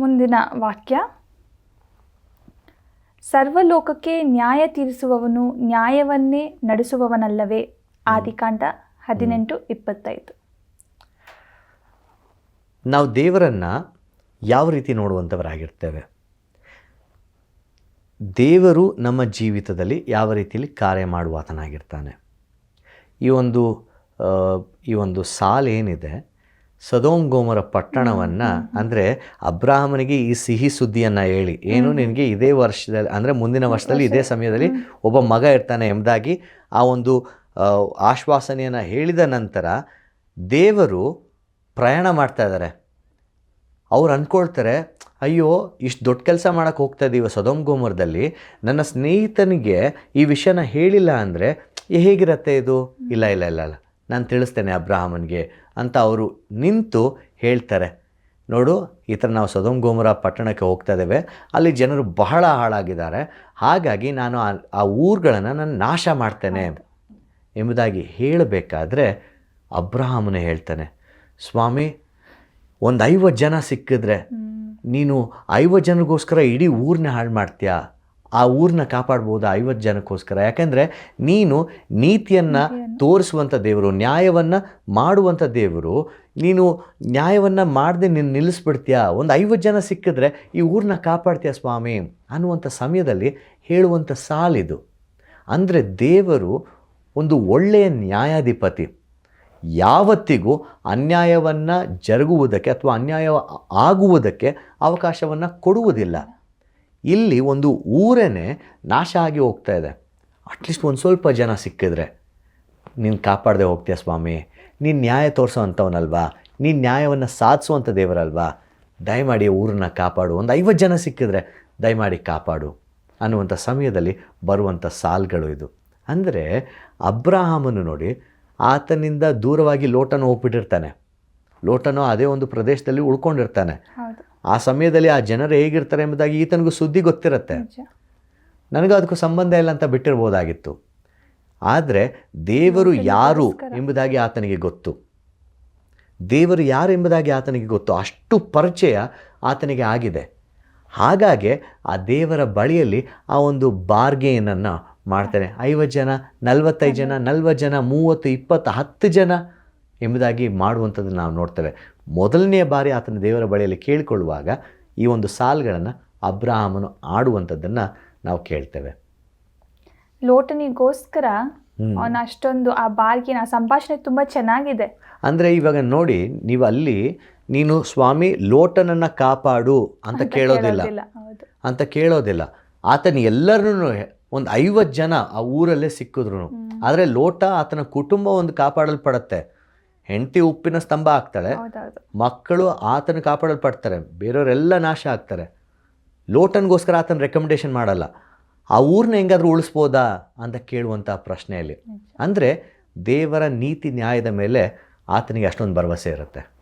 ಮುಂದಿನ ವಾಕ್ಯ. ಸರ್ವಲೋಕಕ್ಕೆ ನ್ಯಾಯ ತೀರಿಸುವವನು ನ್ಯಾಯವನ್ನೇ ನಡೆಸುವವನಲ್ಲವೇ? ಆದಿಕಾಂಡ ಹದಿನೆಂಟು ಇಪ್ಪತ್ತೈದು. ನಾವು ದೇವರನ್ನು ಯಾವ ರೀತಿ ನೋಡುವಂಥವರಾಗಿರ್ತೇವೆ ದೇವರು ನಮ್ಮ ಜೀವಿತದಲ್ಲಿ ಯಾವ ರೀತಿಯಲ್ಲಿ ಕಾರ್ಯ ಮಾಡುವಾತನಾಗಿರ್ತಾನೆ. ಈ ಒಂದು ಈ ಒಂದು ಸಾಲು ಏನಿದೆ ಸದೋಮ್ ಗೋಮರ ಪಟ್ಟಣವನ್ನು ಅಂದರೆ ಅಬ್ರಾಹ್ಮನಿಗೆ ಈ ಸಿಹಿ ಸುದ್ದಿಯನ್ನು ಹೇಳಿ. ಏನು ನಿನಗೆ ಇದೇ ವರ್ಷದಲ್ಲಿ ಅಂದರೆ ಮುಂದಿನ ವರ್ಷದಲ್ಲಿ ಇದೇ ಸಮಯದಲ್ಲಿ ಒಬ್ಬ ಮಗ ಇರ್ತಾನೆ ಎಂಬುದಾಗಿ ಆ ಒಂದು ಆಶ್ವಾಸನೆಯನ್ನು ಹೇಳಿದ ನಂತರ ದೇವರು ಪ್ರಯಾಣ ಮಾಡ್ತಾ ಇದ್ದಾರೆ ಅವ್ರು ಅಂದ್ಕೊಳ್ತಾರೆ ಅಯ್ಯೋ ಇಷ್ಟು ದೊಡ್ಡ ಕೆಲಸ ಮಾಡೋಕ್ಕೆ ಹೋಗ್ತಾ ಇದ್ದೀವಿ ಸದೋಮ್ ಗೋಮರದಲ್ಲಿ. ನನ್ನ ಸ್ನೇಹಿತನಿಗೆ ಈ ವಿಷಯನ ಹೇಳಿಲ್ಲ ಅಂದರೆ ಹೇಗಿರತ್ತೆ ಇದು? ಇಲ್ಲ ಇಲ್ಲ ಇಲ್ಲ ಇಲ್ಲ. ನಾನು ತಿಳಿಸ್ತೇನೆ ಅಬ್ರಾಹಮನ್ಗೆ. ಅಂತ ಅವರು ನಿಂತು ಹೇಳ್ತಾರೆ. ನೋಡು ಈ ಥರ ನಾವು ಸದಂಗೋಮುರ ಗೋಮರ ಪಟ್ಟಣಕ್ಕೆ ಹೋಗ್ತಾ ಇದ್ದೇವೆ. ಅಲ್ಲಿ ಜನರು ಬಹಳ ಹಾಳಾಗಿದ್ದಾರೆ. ಹಾಗಾಗಿ ನಾನು ಆ ಆ ಊರುಗಳನ್ನು ನಾನು ನಾಶ ಮಾಡ್ತೇನೆ ಎಂಬುದಾಗಿ ಹೇಳಬೇಕಾದ್ರೆ ಅಬ್ರಹಾಮನು ಹೇಳ್ತಾನೆ ಸ್ವಾಮಿ ಒಂದು ಐವತ್ತು ಜನ ಸಿಕ್ಕಿದ್ರೆ ನೀನು ಐವತ್ತು ಜನಗೋಸ್ಕರ ಇಡೀ ಊರನ್ನ ಹಾಳು ಮಾಡ್ತೀಯಾ? ಆ ಊರನ್ನ ಕಾಪಾಡ್ಬೋದು ಐವತ್ತು ಜನಕ್ಕೋಸ್ಕರ? ಯಾಕೆಂದರೆ ನೀನು ನೀತಿಯನ್ನು ತೋರಿಸುವಂಥ ದೇವರು ನ್ಯಾಯವನ್ನು ಮಾಡುವಂಥ ದೇವರು. ನೀನು ನ್ಯಾಯವನ್ನು ಮಾಡದೆ ನೀನು ನಿಲ್ಲಿಸ್ಬಿಡ್ತೀಯಾ? ಒಂದು ಐವತ್ತು ಜನ ಸಿಕ್ಕಿದ್ರೆ ಈ ಊರನ್ನ ಕಾಪಾಡ್ತೀಯ ಸ್ವಾಮಿ? ಅನ್ನುವಂಥ ಸಮಯದಲ್ಲಿ ಹೇಳುವಂಥ ಸಾಲಿದು. ಅಂದರೆ ದೇವರು ಒಂದು ಒಳ್ಳೆಯ ನ್ಯಾಯಾಧಿಪತಿ. ಯಾವತ್ತಿಗೂ ಅನ್ಯಾಯವನ್ನು ಜರುಗುವುದಕ್ಕೆ ಅಥವಾ ಅನ್ಯಾಯ ಆಗುವುದಕ್ಕೆ ಅವಕಾಶವನ್ನು ಕೊಡುವುದಿಲ್ಲ. ಇಲ್ಲಿ ಒಂದು ಊರೇ ನಾಶ ಆಗಿ ಹೋಗ್ತಾ ಇದೆ. ಅಟ್ಲೀಸ್ಟ್ ಒಂದು ಸ್ವಲ್ಪ ಜನ ಸಿಕ್ಕಿದ್ರೆ. ನೀನು ಕಾಪಾಡದೆ ಹೋಗ್ತೀಯ ಸ್ವಾಮಿ. ನೀನು ನ್ಯಾಯ ತೋರಿಸೋ ಅಂಥವನಲ್ವಾ ನೀನು ನ್ಯಾಯವನ್ನು ಸಾಧಿಸುವಂಥ ದೇವರಲ್ವಾ? ದಯಮಾಡಿ ಊರನ್ನ ಕಾಪಾಡು. ಒಂದು ಐವತ್ತು ಜನ ಸಿಕ್ಕಿದ್ರೆ ದಯಮಾಡಿ ಕಾಪಾಡು ಅನ್ನುವಂಥ ಸಮಯದಲ್ಲಿ ಬರುವಂಥ ಸಾಲ್ಗಳು ಇದು. ಅಂದರೆ ಅಬ್ರಾಹಮನು ನೋಡಿ ಆತನಿಂದ ದೂರವಾಗಿ ಲೋಟನ ಹೋಗ್ಬಿಟ್ಟಿರ್ತಾನೆ. ಲೋಟನೋ ಅದೇ ಒಂದು ಪ್ರದೇಶದಲ್ಲಿ ಉಳ್ಕೊಂಡಿರ್ತಾನೆ. ಆ ಸಮಯದಲ್ಲಿ ಆ ಜನರು ಹೇಗಿರ್ತಾರೆ ಎಂಬುದಾಗಿ ಈತನಿಗೂ ಸುದ್ದಿ ಗೊತ್ತಿರುತ್ತೆ. ನನಗೂ ಅದಕ್ಕೂ ಸಂಬಂಧ ಇಲ್ಲ ಅಂತ ಬಿಟ್ಟಿರ್ಬೋದಾಗಿತ್ತು ಆದರೆ ದೇವರು ಯಾರು ಎಂಬುದಾಗಿ ಆತನಿಗೆ ಗೊತ್ತು. ದೇವರು ಯಾರು ಎಂಬುದಾಗಿ ಆತನಿಗೆ ಗೊತ್ತು. ಅಷ್ಟು ಪರಿಚಯ ಆತನಿಗೆ ಆಗಿದೆ. ಹಾಗಾಗಿ ಆ ದೇವರ ಬಳಿಯಲ್ಲಿ ಆ ಒಂದು ಬಾರ್ಗೇನನ್ನು ಮಾಡ್ತಾನೆ. ಐವತ್ತು ಜನ ನಲ್ವತ್ತೈದು ಜನ ನಲ್ವತ್ತು ಜನ ಮೂವತ್ತು ಇಪ್ಪತ್ತು ಹತ್ತು ಜನ ಎಂಬುದಾಗಿ ಮಾಡುವಂಥದ್ದು ನಾವು ನೋಡ್ತೇವೆ. ಮೊದಲನೆಯ ಬಾರಿ ಆತನ ದೇವರ ಬಳಿಯಲ್ಲಿ ಕೇಳಿಕೊಳ್ಳುವಾಗ ಈ ಒಂದು ಸಾಲ್ಗಳನ್ನು ಅಬ್ರಾಹಮನು ಆಡುವಂಥದ್ದನ್ನು ನಾವು ಕೇಳ್ತೇವೆ. ಲೋಟನಿಗೋಸ್ಕರ ಅವನ ಅಷ್ಟೊಂದು ಆ ಬಾರ್ಗಿನ ಆ ಸಂಭಾಷಣೆ ತುಂಬಾ ಚೆನ್ನಾಗಿದೆ. ಅಂದರೆ ಇವಾಗ ನೋಡಿ ನೀವು ಅಲ್ಲಿ ನೀನು ಸ್ವಾಮಿ ಲೋಟನನ್ನು ಕಾಪಾಡು ಅಂತ ಕೇಳೋದಿಲ್ಲ. ಅಂತ ಕೇಳೋದಿಲ್ಲ. ಆತನ ಎಲ್ಲರನ್ನೂ ಒಂದು ಐವತ್ತು ಜನ ಆ ಊರಲ್ಲೇ ಸಿಕ್ಕಿದ್ರು ಆದರೆ ಲೋಟ ಆತನ ಕುಟುಂಬ ಒಂದು ಕಾಪಾಡಲ್ಪಡತ್ತೆ. ಹೆಂಡತಿ ಉಪ್ಪಿನ ಸ್ತಂಭ ಆಗ್ತಾಳೆ ಮಕ್ಕಳು ಆತನ ಕಾಪಾಡಲ್ಪಡ್ತಾರೆ. ಬೇರೆಯವರೆಲ್ಲ ನಾಶ ಆಗ್ತಾರೆ. ಲೋಟನ್ಗೋಸ್ಕರ ಆತನ ರೆಕಮೆಂಡೇಶನ್ ಮಾಡಲ್ಲ. ಆ ಊರನ್ನ ಹೆಂಗಾದ್ರೂ ಉಳಿಸ್ಬೋದಾ ಅಂತ ಕೇಳುವಂಥ ಪ್ರಶ್ನೆಯಲ್ಲಿ. ಅಂದರೆ ದೇವರ ನೀತಿ ನ್ಯಾಯದ ಮೇಲೆ ಆತನಿಗೆ ಅಷ್ಟೊಂದು ಭರವಸೆ ಇರುತ್ತೆ.